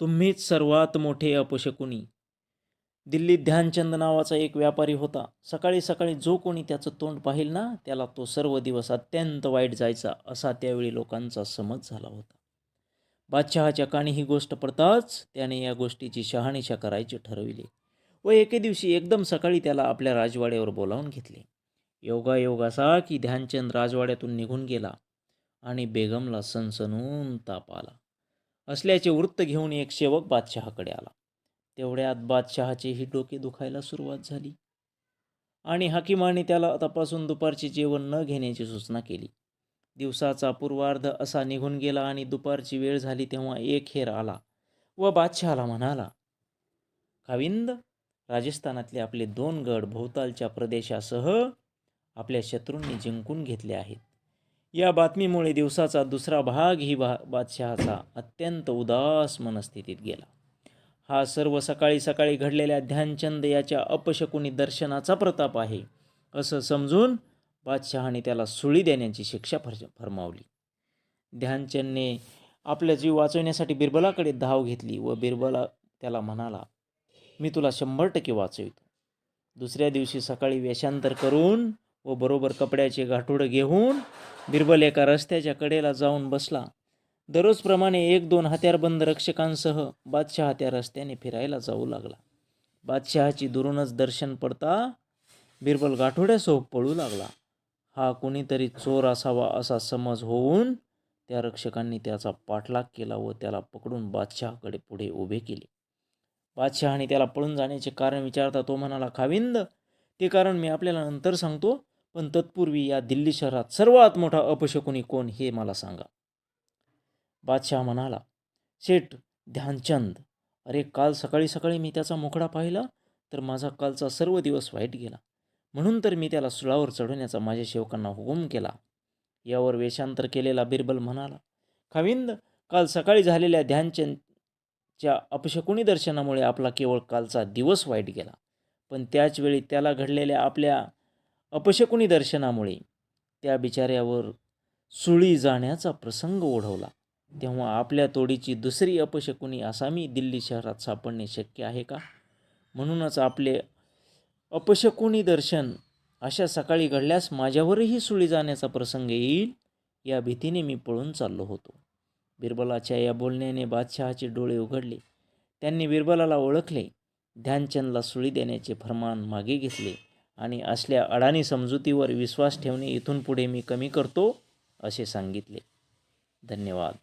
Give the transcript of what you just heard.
तुम्हीच सर्वात मोठे अपशकुनी. दिल्लीत ध्यानचंद नावाचा एक व्यापारी होता. सकाळी सकाळी जो कोणी त्याचं तोंड पाहिल ना त्याला तो सर्व दिवस अत्यंत वाईट जायचा असा त्यावेळी लोकांचा समज झाला होता. बादशहाच्या काणी ही गोष्ट पडताच त्याने या गोष्टीची शहानिशा करायची ठरविले व एके दिवशी एकदम सकाळी त्याला आपल्या राजवाड्यावर बोलावून घेतले. योगायोग असा की ध्यानचंद राजवाड्यातून निघून गेला आणि बेगमला सनसनून ताप आला. असल्याचे वृत्त घेऊन एक सेवक बादशहाकडे आला. तेवढ्यात बादशहाचेही डोके दुखायला सुरुवात झाली. आणि हाकिमाने त्याला तपासून दुपारचे जेवण न घेण्याची सूचना केली. दिवसाचा पूर्वार्ध असा निघून गेला आणि दुपारची वेळ झाली तेव्हा एक हेर आला व बादशहाला म्हणाला खाविंद राजस्थानातले आपले दोन गड भोवतालच्या प्रदेशासह आपल्या शत्रूंनी जिंकून घेतले आहेत. या बातमीमुळे दिवसाचा दुसरा भाग ही बा बादशहाचा अत्यंत उदास मनस्थितीत गेला. हा सर्व सकाळी सकाळी घडलेल्या ध्यानचंद याच्या अपशकुनी दर्शनाचा प्रताप आहे असं समजून बादशहाने त्याला सुळी देण्याची शिक्षा फर फरमावली. ध्यानचंदने आपला जीव वाचवण्यासाठी बिरबलाकडे धाव घेतली व बिरबला त्याला म्हणाला मी तुला शंभर टक्के वाचवितो. दुसऱ्या दिवशी सकाळी वेषांतर करून व बरोबर कपड्याचे गाठोडं घेऊन बिरबल एका रस्त्याच्या कडेला जाऊन बसला. दररोजप्रमाणे एक दोन हत्यारबंद रक्षकांसह बादशहा त्या रस्त्याने फिरायला जाऊ लागला. बादशहाची दुरूनच दर्शन पडता बिरबल गाठोड्यासोब पळू लागला. हा कुणीतरी चोर असावा असा समज होऊन त्या रक्षकांनी त्याचा पाठलाग केला व त्याला पकडून बादशहाकडे पुढे उभे केले. बादशहाने त्याला पळून जाण्याचे कारण विचारता तो म्हणाला खाविंद ते कारण मी आपल्याला नंतर सांगतो. पण तत्पूर्वी या दिल्ली शहरात सर्वात मोठा अपशकुनी कोण हे मला सांगा. बादशाह म्हणाला शेठ ध्यानचंद अरे काल सकाळी सकाळी मी त्याचा मुखडा पाहिला तर माझा कालचा सर्व दिवस वाईट गेला. म्हणून तर मी त्याला सुळावर चढवण्याचा माझ्या शेवकांना हुकूम केला. यावर वेषांतर केलेला बिरबल म्हणाला खाविंद काल सकाळी झालेल्या ध्यानचंदच्या अपशकुनी दर्शनामुळे आपला केवळ कालचा दिवस वाईट गेला. पण त्याच वेळी त्याला घडलेल्या आपल्या अपशकुनी दर्शनामुळे त्या बिचाऱ्यावर सुळी जाण्याचा प्रसंग ओढवला. तेव्हा आपल्या तोडीची दुसरी अपशकुनी आसामी दिल्ली शहरात सापडणे शक्य आहे का? म्हणूनच आपले अपशकुनी दर्शन अशा सकाळी घडल्यास माझ्यावरही सुळी जाण्याचा प्रसंग येईल या भीतीने मी पळून चाललो होतो. बिरबलाच्या या बोलण्याने बादशहाचे डोळे उघडले. त्यांनी बिरबलाला ओळखले. ध्यानचंदला सुळी देण्याचे फरमान मागे घेतले. आणि असल्या अडाणी समजुतीवर विश्वास ठेवणे इथून पुढे मी कमी करतो असे सांगितले. धन्यवाद.